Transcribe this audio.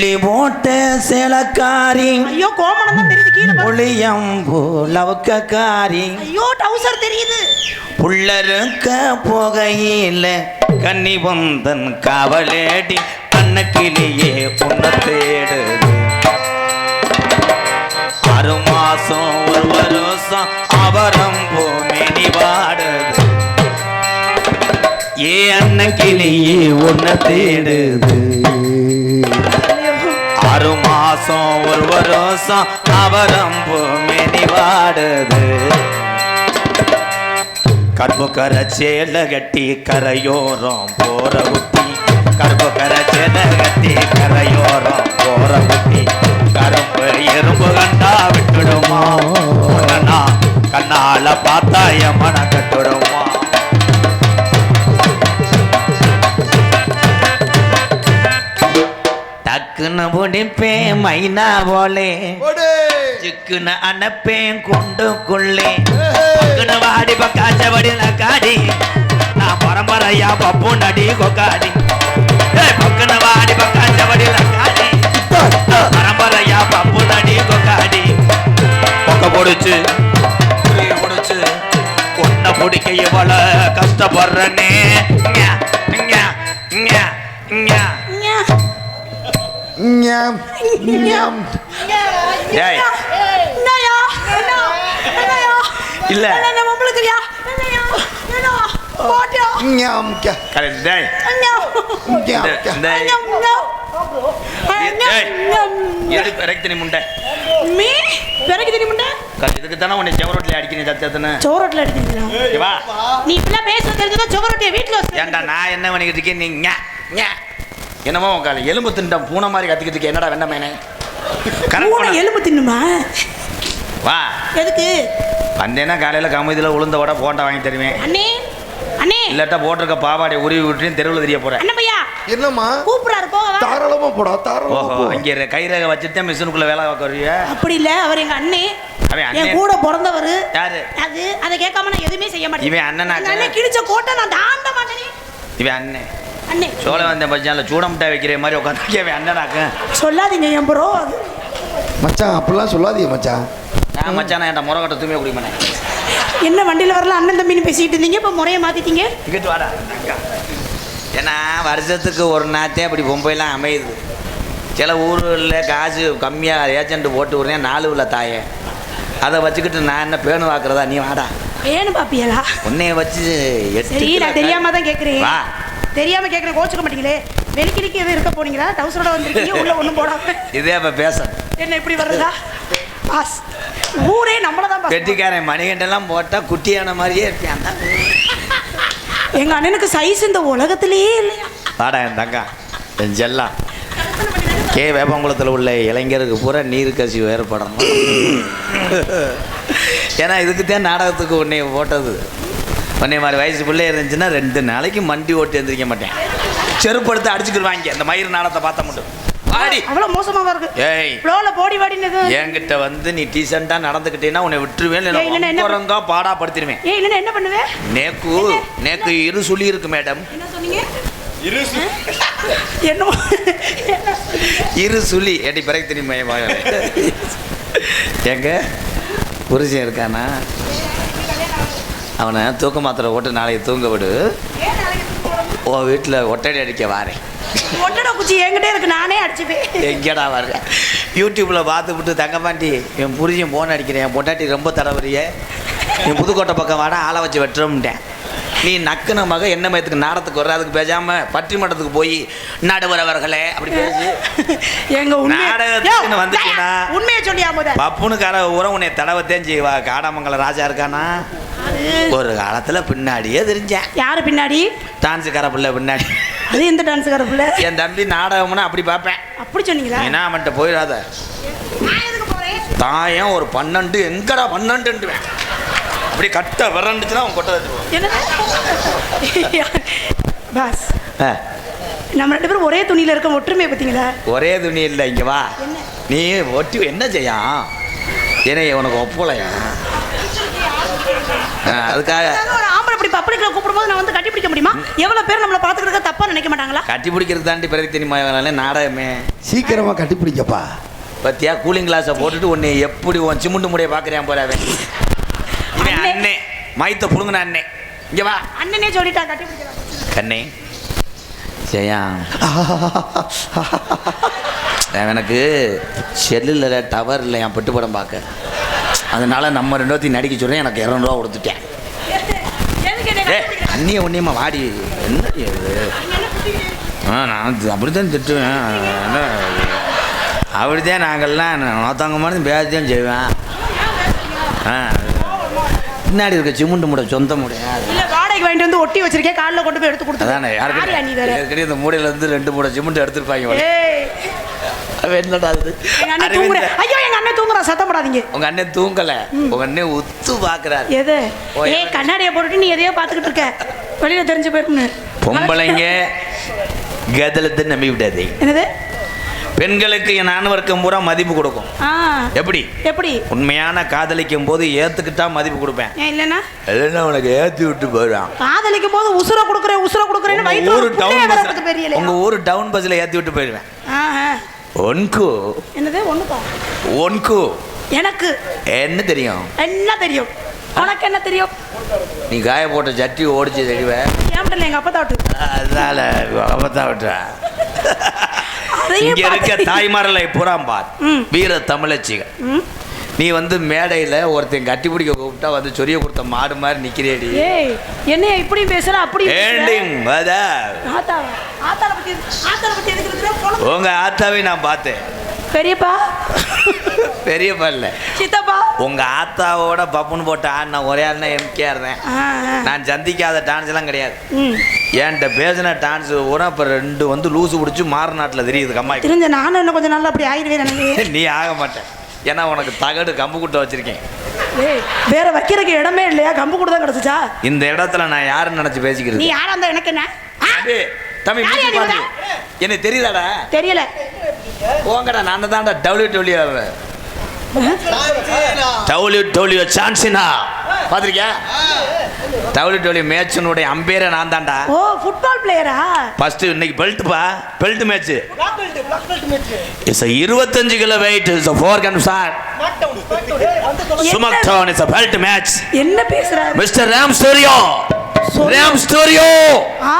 புள்ளி போட்ட சேலக்காரி. ஐயோ கோமணம் தான் தெரியுது கீழே பாரு. புளியம்பூ லவுக்கக்காரி ஐயோ டவுசர் தெரியுது. புள்ளருக்க போகையில கன்னி பொந்தன் காவலேடி கண்ணக்கிலேயே உன்னை தேடுது. ஆறு மாசம் ஒரு வருஷம் அவரம் பூமினி வாடுது. ஏ அண்ணக்கிலேயே உன்னை தேடுது. மாசம் ஒரு வருஷம் அவரம் பூமினி வாடுது. கரும்பு கரை சேல கட்டி கரையோரம் போற குட்டி கருப்பு கரை சேல கட்டி கரையோரம் போற குட்டி கரும்பு எறும்பு கண்டா விட்டுடுமா? கண்ணால பார்த்தா என் மன கட்டுடும்? டக்குன்னு பிடிப்பேன் மைனா போலே. சிக்குன்னு அனுப்பேன் கொண்டுக்குள்ளே வாடி பக்காச்ச வடில காடி. நான் பரம்பரையா பப்பு நடி கொக்காடி. பக்குன்னு வாடி பக்காச்ச வடில காடி. பரம்பரையா பப்பு நடி கொக்காடி. பொக்க பொடிச்சு புளிய பொடிச்சு ஒன்ன பிடிக்க இவ்வள கஷ்டப்படுறனே. ஞா. ஏய். என்னய்யா? என்ன? என்னய்யா? இல்ல. நம்ம உங்களுக்குயா? என்னய்யா? என்ன? போட்டியா? கரெக்ட் டேய் இந்த- அண்ணா, அண்ணா. அண்ணா, ஏய். அண்ணா. எது பிறகு முண்டை மீ பிறகு தெரியுமுண்டா இதுக்கு தானே உன்னை செவரோட்டில் அடிக்கிறேன் சத்தியத்துன்னு சோரோட்டில் எடுத்தீங்களா வா நீ இப்பெல்லாம் பேச தெரிஞ்சதா சோரோட்டிய வீட்டுல ஏன்டா நான் என்ன பண்ணிக்கிட்டு இருக்கேன் நீ ஞா, ஞா. என்னமோ உன் எலும்பு திண்டம் பூனை மாதிரி கத்திக்கிட்டு என்னடா கரெக்ட் பூனை. எலும்பு தின்னுமா? வா. எதுக்கு? வந்தேன்னா காலையில் கமுதியில் உளுந்த வடை போண்டா வாங்கி தருவேன். அண்ணே அண்ணே. இல்லாட்டா போட்டிருக்க பாவாடை உருவி விட்டுன்னு தெருவில் தெரிய போகிறேன் அண்ணன் பையா. என்னம்மா? கூப்பிடுறாரு போக வா. தாராளமா போடா தாராளமா ஓஹோ போ. இங்கே கைரேகை வச்சுட்டு மிஷினுக்குள்ளே வேலை பார்க்குறிய அப்படி இல்ல அவர் எங்க அண்ணே. அவன் என் அண்ணன். கூட பிறந்தவர். யாரு? அது அதை கேட்காம நான் எதுவுமே செய்ய மாட்டேன். இவன் அண்ணன் கிழிச்ச கோட்டை நான் தாண்ட மாட்டேனே. இவன் அண்ணன் அண்ணே. சோழ வந்த பட்சம்ல சூட முட்டை வைக்கிற மாதிரி உட்காந்து அண்ணனாக்க. சொல்லாதீங்க என் ப்ரோ அது. மச்சான் அப்படிலாம் சொல்லாதீங்க மச்சான். நான் மச்சான் என்கிட்ட முறகட்ட தூய்மை குடிமனே என்ன வண்டியில வரல அண்ணன் தம்பின்னு பேசிட்டு இருந்தீங்க இப்ப முறைய மாத்திட்டீங்க? இங்கிட்டு வாடா. ஏன்னா வருஷத்துக்கு ஒரு நாத்தே அப்படி பொம்பைலாம் அமையுது. சில ஊர்களில் காசு கம்மியாக ஏஜென்ட் போட்டு விட்றேன் நாலு உள்ள தாயே. அதை வச்சுக்கிட்டு நான் என்ன பேணு வாக்குறதா? நீ வாடா. ஏன்னு பாப்பியலா. உன்னைய வச்சு தெரியாம தான் கேக்குறேன் வா. தெரியாம கேக்குறேன் கோச்சுக்க மாட்டீங்களே. வெளிக்கிடிக்கு எதுவும் இருக்க போனீங்களா? டவுசரோட வந்திருக்கீங்க உள்ள ஒண்ணும் போடாம. இதே அப்போ பேச. என்ன இப்படி வருதா பாஸ் ஊரே நம்மள தான் வெட்டிக்காரன் மணிகண்டெல்லாம் போட்டால் குட்டியான மாதிரியே இருப்பேன் எங்க அண்ணனுக்கு சைஸ் இந்த உலகத்திலேயே இல்லையா? வாடா என் தங்கா. என் கே வேப்பங்குளத்தில் உள்ள இளைஞருக்கு பூரா நீர் கசிவு ஏற்படணும் ஏன்னா இதுக்கு தான் நாடகத்துக்கு உன்னை போட்டது. உன்னை மாதிரி வயசு பிள்ளை இருந்துச்சுன்னா ரெண்டு நாளைக்கு மண்டி ஓட்டி எந்திரிக்க மாட்டேன். செருப்படுத்து அடிச்சுக்கிடுவாங்க. இந்த மயிர் நாடகத்தை பார்த்தா மட்டும். வாடி. அவ்வளவு மோசமாவா இருக்கு. ஏய். ஃப்ளோல போடி வாடினது என்கிட்ட வந்து நீ டீசெண்டாக நடந்துக்கிட்டேன்னா உன்னை விட்டுருவேன். இல்லை பாடா படுத்திடுவேன் ஏய் இல்லைன்னா என்ன பண்ணுவேன் நேக்கு நேக்கு இரு சொல்லி இருக்கு மேடம் என்ன சொன்னீங்க? என்ன? இரு சுழி ஏடி பிறகு மகன்? எங்க புருஷன் இருக்கானா? அவனை தூக்க மாத்திரை போட்டு நாளைக்கு தூங்க விடு. உன் வீட்டில் ஒட்டடை அடிக்க வாரேன். ஒட்டடை குச்சி என்கிட்ட இருக்கு நானே அடிச்சுப்பேன். எங்கடா வர்றேன் யூடியூப்பில் பார்த்து விட்டு தங்கப்பாண்டி என் புருஷன் போன் அடிக்கிறேன் என் பொட்டாட்டி ரொம்ப தடவறிய. என் புதுக்கோட்டை பக்கம் வாடா ஆளை வச்சு வெட்டுறோம்ட்டேன். நீ நக்குன மக என்ன மயத்துக்கு நாடத்துக்கு வர்ற? அதுக்கு பேசாம பட்டிமன்றத்துக்கு போய் நடுவர் அவர்களே அப்படி பேசி. எங்க நாடகத்துக்குன்னு வந்துச்சுன்னா- உண்மையை சொல்லியா முத பப்புனுக்கார உரம் உன்னை தடவத்தேன் செய்வா. காடாமங்கலம் ராஜா இருக்கானா? ஒரு காலத்தில் பின்னாடியே தெரிஞ்சேன். யாரு பின்னாடி? டான்ஸுக்கார பிள்ளை பின்னாடி. அது எந்த டான்ஸுக்கார பிள்ளை? என் தம்பி நாடகம்னா அப்படி பார்ப்பேன் அப்படி சொன்னீங்களா? நீனா அவன்கிட்ட போயிடாத. தாயம் ஒரு பன்னெண்டு எங்கடா பன்னெண்டுன்ட்டுவேன் அப்படி கட்ட விரண்டுச்சுன்னா அவன் கொட்ட வச்சுருவான் என்ன பாஸ் நம்ம ரெண்டு பேரும் ஒரே துணியில இருக்க ஒற்றுமையை பார்த்தீங்களா ஒரே துணி இல்லை இங்கே வா. நீ ஒட்டி என்ன செய்யான்? ஏன்னா உனக்கு ஒப்பலையா? அதுக்காக. பப்ளிக்ல கூப்பிடும்போது நான் வந்து கட்டி பிடிக்க முடியுமா? எவ்வளவு பேர் நம்மள பாத்துக்கிறத தப்பா நினைக்க மாட்டாங்களா? கட்டி பிடிக்கிறது தாண்டி பிறகு தெரியுமா நாடகமே. சீக்கிரமா கட்டிப்பிடிக்கப்பா பத்தியா கூலிங் கிளாஸை போட்டுட்டு உன்னை எப்படி உன் சிமுண்டு முடிய பார்க்குறேன் போல அவன். இவன் அண்ணே. மைத்த புடுங்கின அண்ணே. இங்க வா. அண்ணனே சொல்லிட்டா கட்டி கண்ணே. ஜெயா. எனக்கு செல்லில் டவர் இல்லை என் பெட்டு படம் பார்க்க. அதனால நம்ம ரெண்டாவத்தையும் நடிக்க சொல்றேன் எனக்கு இரநூறுவா கொடுத்துட்டேன். ஏ? அண்ணிய ஒன்றியம்மா வாடி. என்ன ஆ நான் அப்படித்தான் திட்டுவேன். என்ன அப்படித்தான் நாங்கள்லாம் நோத்தாங்க மாதிரி பேசத்தான் செய்வேன். ஆ பின்னாடி இருக்க சிமுண்டு முடை சொந்த முடியாது இல்ல வாடகைக்கு வாங்கிட்டு வந்து ஒட்டி வச்சிருக்கேன். காலைல கொண்டு போய் எடுத்து கொடுத்து அதானே யாருக்கு இந்த மூடையில இருந்து ரெண்டு மூடை சிமெண்ட் எடுத்துருப்பாங்க என்னடா அது? ஐயோ எங்க அண்ணன் தூங்குறான். சத்தம் போடாதீங்க. உங்க அண்ணன் தூங்கல. உங்க அண்ணன் உத்து பாக்குறாரு. எது? எவன்? கண்ணாடியை போட்டுட்டு நீ எதையோ பாத்துக்கிட்டு இருக்க. வெளியில தெரிஞ்சு போயிருன்னு பொம்பளைங்க கதலத்தை நம்பி விடாதே. என்னது? பெண்களுக்கு என் ஆணவர்க்கம் பூரா மதிப்பு கொடுக்கும். எப்படி? எப்படி? உண்மையான காதலிக்கும் போது ஏத்துக்கிட்டா மதிப்பு கொடுப்பேன். ஏன் இல்லைன்னா? இல்லைன்னா உனக்கு ஏத்தி விட்டு போயிடான் காதலிக்கும் போது உசுர கொடுக்குறேன் உசுர கொடுக்குறேன்னு உங்க வயிற்று ஊரு ஒரு டவுன் பெரிய உங்க ஊரு டவுன் பஸ்ல ஏத்தி விட்டு போயிடுவேன். ஒன்கு. என்னது? ஒண்ணுப்பா ஒன்கு. எனக்கு. என்ன தெரியும்? என்ன தெரியும்? உனக்கு என்ன தெரியும்? நீ காய போட்ட சட்டி ஓடிச்சு தெரிவே ஏன் எங்க அப்பா தாட்டு அதனால விட்டுற. அதையும் இங்க இருக்க தாய்மாரலை புறாம் பார் ம். வீர தமிழச்சிகள். நீ வந்து மேடையில ஒருத்தன் கட்டி பிடிக்க கூப்பிட்டா வந்து சொரிய கொடுத்த மாடு மாதிரி நிக்கிறேடி. ஏய் என்னைய இப்படி பேசுற அப்படி. உங்க ஆத்தாவை நான் பார்த்தேன். பெரியப்பா. பெரிய பல்ல சித்தப்பா உங்க ஆத்தாவோட பப்புன்னு போட்ட ஆடின ஒரே ஆடினா எம்கே ஆ. நான் சந்திக்காத டான்ஸ் எல்லாம் கிடையாது. என்கிட்ட பேசின டான்ஸ் பூரா இப்போ ரெண்டு வந்து லூசு பிடிச்சி மாறு நாட்டில் தெரியுது கம்மாய். தெரிஞ்ச நானும் இன்னும் கொஞ்சம் நாள் அப்படி ஆயிடுவேன் நீ ஆக மாட்டேன். ஏன்னா உனக்கு தகடு கம்பு குட்டை வச்சிருக்கேன். வேற வைக்கிறதுக்கு இடமே இல்லையா? கம்பு கூட தான் கிடச்சிச்சா? இந்த இடத்துல நான் யாருன்னு நினைச்சு நீ பேசிக்கிறது யாரா இருந்தா எனக்கு என்ன? தம்பி. எனக்கு தெரியுதாடா? தெரியல. போங்கடா நான் தான்டா டவுலியூ டவுலியூ டவுலியூ டவுலியூ சான்சினா பார்த்துருக்கியா? டவுலியூ டவுலியூ மேட்சினுடைய அம்பேரை நான் தான்டா ஓ ஃபுட்பால் பிளேயரா ஃபர்ஸ்ட் இன்னைக்கு பெல்ட்ப்பா பெல்ட் மேட்ச் இட்ஸ் இருபத்தஞ்சு kilo weight it's four gun sir சுமக் down it's belt match என்ன? பேசுறாரு? மிஸ்டர் ராம் ஸ்டோரியோ. ராம் ஸ்டோரியோ ஆ